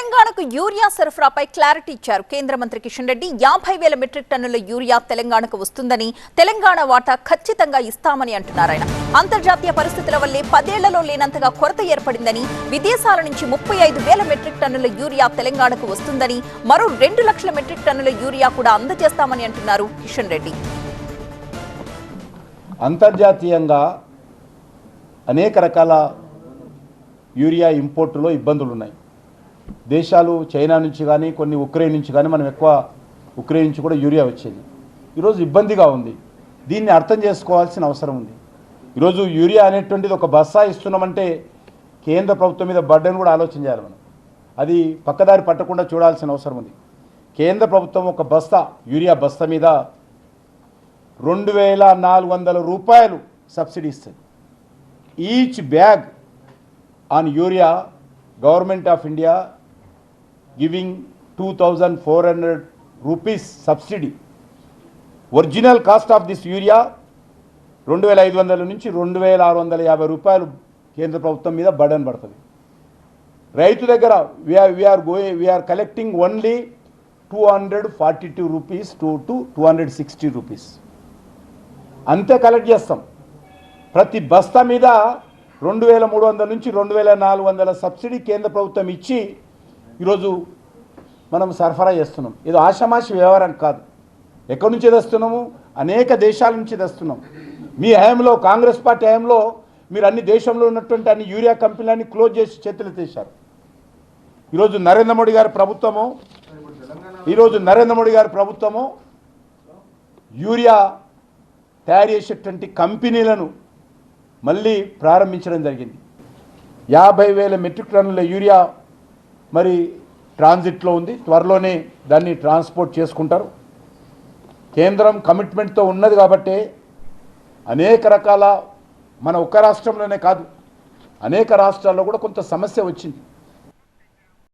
తెలంగాణకు యూరియా సరఫరాపై క్లారిటీ ఇచ్చారు కేంద్ర మంత్రి కిషన్ రెడ్డి. యాభై వేల మెట్రిక్ టన్నుల యూరియా తెలంగాణకు వస్తుందని తెలంగాణ వాటా ఖచ్చితంగా ఇస్తామని అంటున్నారు ఆయన. అంతర్జాతీయ పరిస్థితుల వల్లే పదేళ్ళలో లేనంతగా కొరత ఏర్పడిందని విదేశాల నుంచి ముప్పై ఐదు వేల మెట్రిక్ టన్నుల యూరియా తెలంగాణకు వస్తుందని మరో రెండు లక్షల మెట్రిక్ టన్నుల యూరియా కూడా అందజేస్తామని అంటున్నారు కిషన్ రెడ్డి. అంతర్జాతీయంగా అనేక రకాల యూరియా ఇంపోర్టులో ఇబ్బందులు ఉన్నాయి దేశాలు చైనా నుంచి కానీ కొన్ని ఉక్రెయిన్ నుంచి కానీ మనం ఎక్కువ ఉక్రెయిన్ నుంచి కూడా యూరియా వచ్చేది. ఈరోజు ఇబ్బందిగా ఉంది. దీన్ని అర్థం చేసుకోవాల్సిన అవసరం ఉంది. ఈరోజు యూరియా అనేటువంటిది ఒక బస్సా ఇస్తున్నామంటే కేంద్ర ప్రభుత్వం మీద బర్డెన్ కూడా ఆలోచన చేయాలి మనం. అది పక్కదారి పట్టకుండా చూడాల్సిన అవసరం ఉంది. కేంద్ర ప్రభుత్వం ఒక బస్తా యూరియా బస్తా మీద రెండు వేల నాలుగు వందల రూపాయలు సబ్సిడీ ఇస్తుంది. Each bag on urea government of India giving two thousand four hundred rupees subsidy original cost of this urea రెండు వేల ఐదు వందల నుంచి రెండు వేల ఆరు వందల యాభై రూపాయలు కేంద్ర ప్రభుత్వం మీద బర్డన్ పడుతుంది. రైతు దగ్గర we are we are going we are collecting only two hundred forty two rupees two to two hundred sixty rupees అంతే కలెక్ట్ చేస్తాం. ప్రతి బస్తా మీద రెండు వేల మూడు వందల నుంచి రెండు వేల నాలుగు వందల సబ్సిడీ కేంద్ర ప్రభుత్వం ఇచ్చి ఈరోజు మనం సరఫరా చేస్తున్నాం. ఇది ఆషామాషి వ్యవహారం కాదు. ఎక్కడి నుంచి తెస్తున్నాము? అనేక దేశాల నుంచి తెస్తున్నాం. మీ హయాంలో కాంగ్రెస్ పార్టీ హయాంలో మీరు అన్ని దేశంలో ఉన్నటువంటి అన్ని యూరియా కంపెనీలన్నీ క్లోజ్ చేసి చేతులు తీశారు. ఈరోజు నరేంద్ర మోడీ గారి ప్రభుత్వము ఈరోజు నరేంద్ర మోడీ గారి ప్రభుత్వము యూరియా తయారు చేసేటువంటి కంపెనీలను మళ్ళీ ప్రారంభించడం జరిగింది. యాభై వేల మెట్రిక్ టన్నుల యూరియా మరి ట్రాన్జిట్లో ఉంది. త్వరలోనే దాన్ని ట్రాన్స్పోర్ట్ చేసుకుంటారు. కేంద్రం కమిట్మెంట్తో ఉన్నది కాబట్టే అనేక రకాల మన ఒక్క రాష్ట్రంలోనే కాదు అనేక రాష్ట్రాల్లో కూడా కొంత సమస్య వచ్చింది.